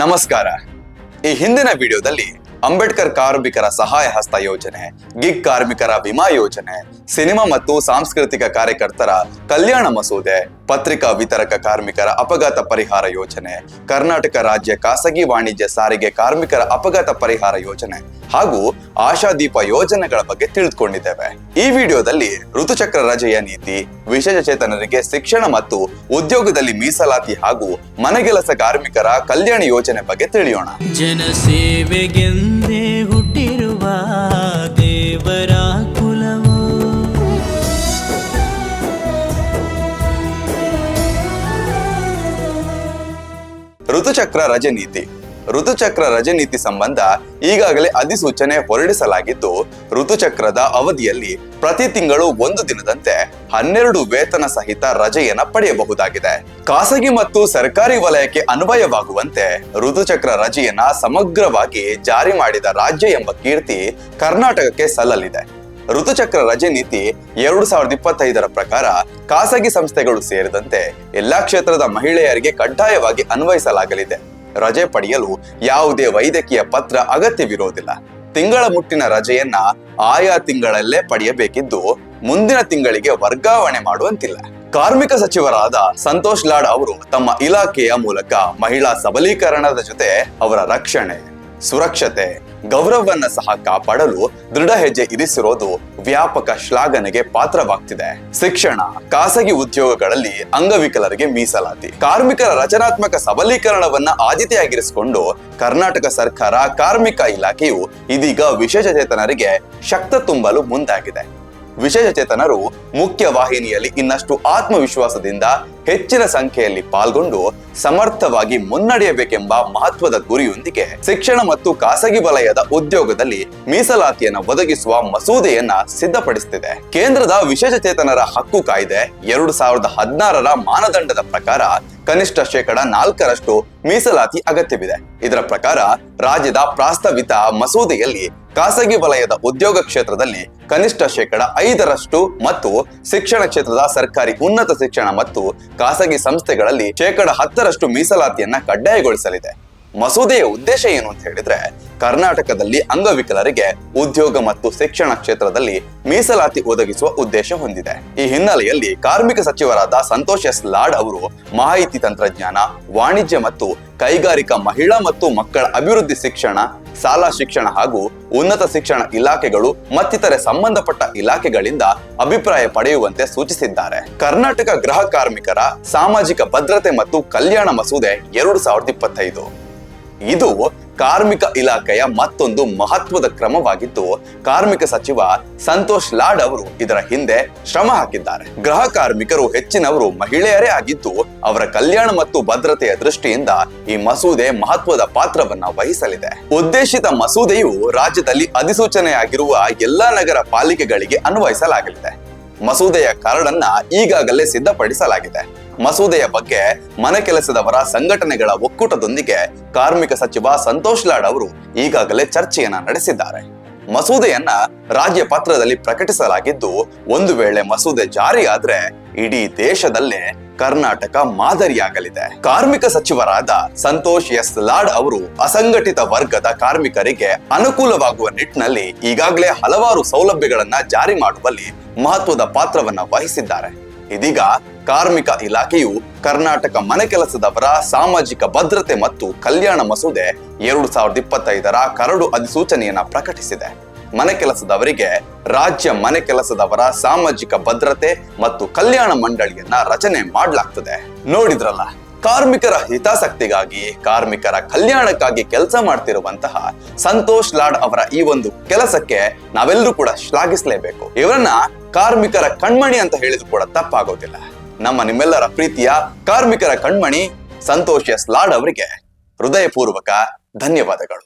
ನಮಸ್ಕಾರ. ಈ ಹಿಂದಿನ ವಿಡಿಯೋದಲ್ಲಿ ಅಂಬೇಡ್ಕರ್ ಕಾರ್ಮಿಕರ ಸಹಾಯ ಹಸ್ತ ಯೋಜನೆ, ಗಿಗ್ ಕಾರ್ಮಿಕರ ವಿಮಾ ಯೋಜನೆ, ಸಿನಿಮಾ ಮತ್ತು ಸಾಂಸ್ಕೃತಿಕ ಕಾರ್ಯಕರ್ತರ ಕಲ್ಯಾಣ ಮಸೂದೆ ಪತ್ರಿಕಾ ವಿತರಕ ಕಾರ್ಮಿಕರ ಅಪಘಾತ ಪರಿಹಾರ ಯೋಜನೆ, ಕರ್ನಾಟಕ ರಾಜ್ಯ ಖಾಸಗಿ ವಾಣಿಜ್ಯ ಸಾರಿಗೆ ಕಾರ್ಮಿಕರ ಅಪಘಾತ ಪರಿಹಾರ ಯೋಜನೆ ಹಾಗೂ ಆಶಾದೀಪ ಯೋಜನೆಗಳ ಬಗ್ಗೆ ತಿಳಿದುಕೊಂಡಿದ್ದೇವೆ. ಈ ವಿಡಿಯೋದಲ್ಲಿ ಋತುಚಕ್ರ ರಜೆಯ ನೀತಿ, ವಿಶೇಷ ಚೇತನರಿಗೆ ಶಿಕ್ಷಣ ಮತ್ತು ಉದ್ಯೋಗದಲ್ಲಿ ಮೀಸಲಾತಿ ಹಾಗೂ ಮನೆಗೆಲಸ ಕಾರ್ಮಿಕರ ಕಲ್ಯಾಣ ಯೋಜನೆ ಬಗ್ಗೆ ತಿಳಿಯೋಣ. ಜನಸೇವೆಗೆಂದೇ ಹುಟ್ಟಿರುವ ಋತುಚಕ್ರ ರಜೆ ನೀತಿ ಋತುಚಕ್ರ ರಜೆ ನೀತಿ ಸಂಬಂಧ ಈಗಾಗಲೇ ಅಧಿಸೂಚನೆ ಹೊರಡಿಸಲಾಗಿದ್ದು, ಋತುಚಕ್ರದ ಅವಧಿಯಲ್ಲಿ ಪ್ರತಿ ತಿಂಗಳು ಒಂದು ದಿನದಂತೆ ಹನ್ನೆರಡು ವೇತನ ಸಹಿತ ರಜೆಯನ್ನ ಪಡೆಯಬಹುದಾಗಿದೆ. ಖಾಸಗಿ ಮತ್ತು ಸರ್ಕಾರಿ ವಲಯಕ್ಕೆ ಅನ್ವಯವಾಗುವಂತೆ ಋತುಚಕ್ರ ರಜೆಯನ್ನ ಸಮಗ್ರವಾಗಿ ಜಾರಿ ಮಾಡಿದ ರಾಜ್ಯ ಎಂಬ ಕೀರ್ತಿ ಕರ್ನಾಟಕಕ್ಕೆ ಸಲ್ಲಲಿದೆ. ಋತುಚಕ್ರ ರಜೆ ನೀತಿ ಎರಡು ಸಾವಿರದ ಇಪ್ಪತ್ತೈದರ ಪ್ರಕಾರ ಖಾಸಗಿ ಸಂಸ್ಥೆಗಳು ಸೇರಿದಂತೆ ಎಲ್ಲಾ ಕ್ಷೇತ್ರದ ಮಹಿಳೆಯರಿಗೆ ಕಡ್ಡಾಯವಾಗಿ ಅನ್ವಯಿಸಲಾಗಲಿದೆ. ರಜೆ ಪಡೆಯಲು ಯಾವುದೇ ವೈದ್ಯಕೀಯ ಪತ್ರ ಅಗತ್ಯವಿರೋದಿಲ್ಲ ತಿಂಗಳ ಮುಟ್ಟಿನ ರಜೆಯನ್ನ ಆಯಾ ತಿಂಗಳಲ್ಲೇ ಪಡೆಯಬೇಕಿದ್ದು ಮುಂದಿನ ತಿಂಗಳಿಗೆ ವರ್ಗಾವಣೆ ಮಾಡುವಂತಿಲ್ಲ. ಕಾರ್ಮಿಕ ಸಚಿವರಾದ ಸಂತೋಷ್ ಲಾಡ್ ಅವರು ತಮ್ಮ ಇಲಾಖೆಯ ಮೂಲಕ ಮಹಿಳಾ ಸಬಲೀಕರಣದ ಜೊತೆ ಅವರ ರಕ್ಷಣೆ, ಸುರಕ್ಷತೆ ಗೌರವವನ್ನ ಸಹ ಕಾಪಾಡಲು ದೃಢ ಹೆಜ್ಜೆ ಇರಿಸಿರೋದು ವ್ಯಾಪಕ ಶ್ಲಾಘನೆಗೆ ಪಾತ್ರವಾಗ್ತಿದೆ. ಶಿಕ್ಷಣ, ಖಾಸಗಿ ಉದ್ಯೋಗಗಳಲ್ಲಿ ಅಂಗವಿಕಲರಿಗೆ ಮೀಸಲಾತಿ. ಕಾರ್ಮಿಕರ ರಚನಾತ್ಮಕ ಸಬಲೀಕರಣವನ್ನ ಆದ್ಯತೆಯಾಗಿರಿಸಿಕೊಂಡು ಕರ್ನಾಟಕ ಸರ್ಕಾರ ಕಾರ್ಮಿಕ ಇಲಾಖೆಯು ಇದೀಗ ವಿಶೇಷಚೇತನರಿಗೆ ಶಕ್ತ ತುಂಬಲು ಮುಂದಾಗಿದೆ. ವಿಶೇಷಚೇತನರು ಮುಖ್ಯ ವಾಹಿನಿಯಲ್ಲಿ ಇನ್ನಷ್ಟು ಆತ್ಮವಿಶ್ವಾಸದಿಂದ ಹೆಚ್ಚಿನ ಸಂಖ್ಯೆಯಲ್ಲಿ ಪಾಲ್ಗೊಂಡು ಸಮರ್ಥವಾಗಿ ಮುನ್ನಡೆಯಬೇಕೆಂಬ ಮಹತ್ವದ ಗುರಿಯೊಂದಿಗೆ ಶಿಕ್ಷಣ ಮತ್ತು ಖಾಸಗಿ ವಲಯದ ಉದ್ಯೋಗದಲ್ಲಿ ಮೀಸಲಾತಿಯನ್ನು ಒದಗಿಸುವ ಮಸೂದೆಯನ್ನ ಸಿದ್ಧಪಡಿಸುತ್ತಿದೆ ಕೇಂದ್ರದ ವಿಶೇಷಚೇತನರ ಹಕ್ಕು ಕಾಯ್ದೆ ಎರಡು ಸಾವಿರದ ಹದಿನಾರರ ಮಾನದಂಡದ ಪ್ರಕಾರ ಕನಿಷ್ಠ ಶೇಕಡ ನಾಲ್ಕರಷ್ಟು ಮೀಸಲಾತಿ ಅಗತ್ಯವಿದೆ. ಇದರ ಪ್ರಕಾರ ರಾಜ್ಯದ ಪ್ರಾಸ್ತಾವಿತ ಮಸೂದೆಯಲ್ಲಿ ಖಾಸಗಿ ವಲಯದ ಉದ್ಯೋಗ ಕ್ಷೇತ್ರದಲ್ಲಿ ಕನಿಷ್ಠ ಶೇಕಡ ಐದರಷ್ಟು ಮತ್ತು ಶಿಕ್ಷಣ ಕ್ಷೇತ್ರದ ಸರ್ಕಾರಿ ಉನ್ನತ ಶಿಕ್ಷಣ ಮತ್ತು ಖಾಸಗಿ ಸಂಸ್ಥೆಗಳಲ್ಲಿ ಶೇಕಡ ಹತ್ತರಷ್ಟು ಮೀಸಲಾತಿಯನ್ನ ಕಡ್ಡಾಯಗೊಳಿಸಲಿದೆ. ಮಸೂದೆಯ ಉದ್ದೇಶ ಏನು ಅಂತ ಹೇಳಿದ್ರೆ, ಕರ್ನಾಟಕದಲ್ಲಿ ಅಂಗವಿಕಲರಿಗೆ ಉದ್ಯೋಗ ಮತ್ತು ಶಿಕ್ಷಣ ಕ್ಷೇತ್ರದಲ್ಲಿ ಮೀಸಲಾತಿ ಒದಗಿಸುವ ಉದ್ದೇಶ ಹೊಂದಿದೆ. ಈ ಹಿನ್ನೆಲೆಯಲ್ಲಿ ಕಾರ್ಮಿಕ ಸಚಿವರಾದ ಸಂತೋಷ್ ಎಸ್ ಲಾಡ್ ಅವರು ಮಾಹಿತಿ ತಂತ್ರಜ್ಞಾನ, ವಾಣಿಜ್ಯ ಮತ್ತು ಕೈಗಾರಿಕಾ ಮಹಿಳಾ ಮತ್ತು ಮಕ್ಕಳ ಅಭಿವೃದ್ಧಿ ಶಿಕ್ಷಣ, ಶಾಲಾ ಶಿಕ್ಷಣ ಹಾಗೂ ಉನ್ನತ ಶಿಕ್ಷಣ ಇಲಾಖೆಗಳು ಮತ್ತಿತರೆ ಸಂಬಂಧಪಟ್ಟ ಇಲಾಖೆಗಳಿಂದ ಅಭಿಪ್ರಾಯ ಪಡೆಯುವಂತೆ ಸೂಚಿಸಿದ್ದಾರೆ. ಕರ್ನಾಟಕ ಗೃಹ ಕಾರ್ಮಿಕರ ಸಾಮಾಜಿಕ ಭದ್ರತೆ ಮತ್ತು ಕಲ್ಯಾಣ ಮಸೂದೆ ಎರಡು ಸಾವಿರದ ಇಪ್ಪತ್ತೈದು. ಇದು ಕಾರ್ಮಿಕ ಇಲಾಖೆಯ ಮತ್ತೊಂದು ಮಹತ್ವದ ಕ್ರಮವಾಗಿದ್ದು, ಕಾರ್ಮಿಕ ಸಚಿವ ಸಂತೋಷ್ ಲಾಡ್ ಅವರು ಇದರ ಹಿಂದೆ ಶ್ರಮ ಹಾಕಿದ್ದಾರೆ. ಗೃಹ ಕಾರ್ಮಿಕರು ಹೆಚ್ಚಿನವರು ಮಹಿಳೆಯರೇ ಆಗಿದ್ದು, ಅವರ ಕಲ್ಯಾಣ ಮತ್ತು ಭದ್ರತೆಯ ದೃಷ್ಟಿಯಿಂದ ಈ ಮಸೂದೆ ಮಹತ್ವದ ಪಾತ್ರವನ್ನ ವಹಿಸಲಿದೆ. ಉದ್ದೇಶಿತ ಮಸೂದೆಯು ರಾಜ್ಯದಲ್ಲಿ ಅಧಿಸೂಚನೆಯಾಗಿರುವ ಎಲ್ಲಾ ನಗರ ಪಾಲಿಕೆಗಳಿಗೆ ಅನ್ವಯಿಸಲಾಗಲಿದೆ. ಮಸೂದೆಯ ಕರಡನ್ನ ಈಗಾಗಲೇ ಸಿದ್ಧಪಡಿಸಲಾಗಿದೆ. ಮಸೂದೆಯ ಬಗ್ಗೆ ಮನೆ ಕೆಲಸದವರ ಸಂಘಟನೆಗಳ ಒಕ್ಕೂಟದೊಂದಿಗೆ ಕಾರ್ಮಿಕ ಸಚಿವ ಸಂತೋಷ್ ಲಾಡ್ ಅವರು ಈಗಾಗಲೇ ಚರ್ಚೆಯನ್ನ ನಡೆಸಿದ್ದಾರೆ. ಮಸೂದೆಯನ್ನ ರಾಜ್ಯ ಪತ್ರದಲ್ಲಿ ಪ್ರಕಟಿಸಲಾಗಿದ್ದು, ಒಂದು ವೇಳೆ ಮಸೂದೆ ಜಾರಿಯಾದ್ರೆ ಇಡೀ ದೇಶದಲ್ಲೇ ಕರ್ನಾಟಕ ಮಾದರಿಯಾಗಲಿದೆ. ಕಾರ್ಮಿಕ ಸಚಿವರಾದ ಸಂತೋಷ್ ಎಸ್ ಲಾಡ್ ಅವರು ಅಸಂಘಟಿತ ವರ್ಗದ ಕಾರ್ಮಿಕರಿಗೆ ಅನುಕೂಲವಾಗುವ ನಿಟ್ಟಿನಲ್ಲಿ ಈಗಾಗಲೇ ಹಲವಾರು ಸೌಲಭ್ಯಗಳನ್ನ ಜಾರಿ ಮಾಡುವಲ್ಲಿ ಮಹತ್ವದ ಪಾತ್ರವನ್ನ ವಹಿಸಿದ್ದಾರೆ. ಇದೀಗ ಕಾರ್ಮಿಕ ಇಲಾಖೆಯು ಕರ್ನಾಟಕ ಮನೆ ಕೆಲಸದವರ ಸಾಮಾಜಿಕ ಭದ್ರತೆ ಮತ್ತು ಕಲ್ಯಾಣ ಮಸೂದೆ ಎರಡು ಸಾವಿರದ ಇಪ್ಪತ್ತೈದರ ಕರಡು ಅಧಿಸೂಚನೆಯನ್ನ ಪ್ರಕಟಿಸಿದೆ. ಮನೆ ಕೆಲಸದವರಿಗೆ ರಾಜ್ಯ ಮನೆ ಕೆಲಸದವರ ಸಾಮಾಜಿಕ ಭದ್ರತೆ ಮತ್ತು ಕಲ್ಯಾಣ ಮಂಡಳಿಯನ್ನ ರಚನೆ ಮಾಡಲಾಗ್ತದೆ. ನೋಡಿದ್ರಲ್ಲ, ಕಾರ್ಮಿಕರ ಹಿತಾಸಕ್ತಿಗಾಗಿ ಕಾರ್ಮಿಕರ ಕಲ್ಯಾಣಕ್ಕಾಗಿ ಕೆಲಸ ಮಾಡ್ತಿರುವಂತಹ ಸಂತೋಷ್ ಲಾಡ್ ಅವರ ಈ ಒಂದು ಕೆಲಸಕ್ಕೆ ನಾವೆಲ್ಲರೂ ಕೂಡ ಶ್ಲಾಘಿಸಲೇಬೇಕು. ಇವರನ್ನ ಕಾರ್ಮಿಕರ ಕಣ್ಮಣಿ ಅಂತ ಹೇಳಿದ್ರು ಕೂಡ ತಪ್ಪಾಗೋದಿಲ್ಲ. ನಮ್ಮ ನಿಮ್ಮೆಲ್ಲರ ಪ್ರೀತಿಯ ಕಾರ್ಮಿಕರ ಕಣ್ಮಣಿ ಸಂತೋಷ್ ಎಸ್ ಲಾಡ್ ಅವರಿಗೆ ಹೃದಯಪೂರ್ವಕ ಧನ್ಯವಾದಗಳು.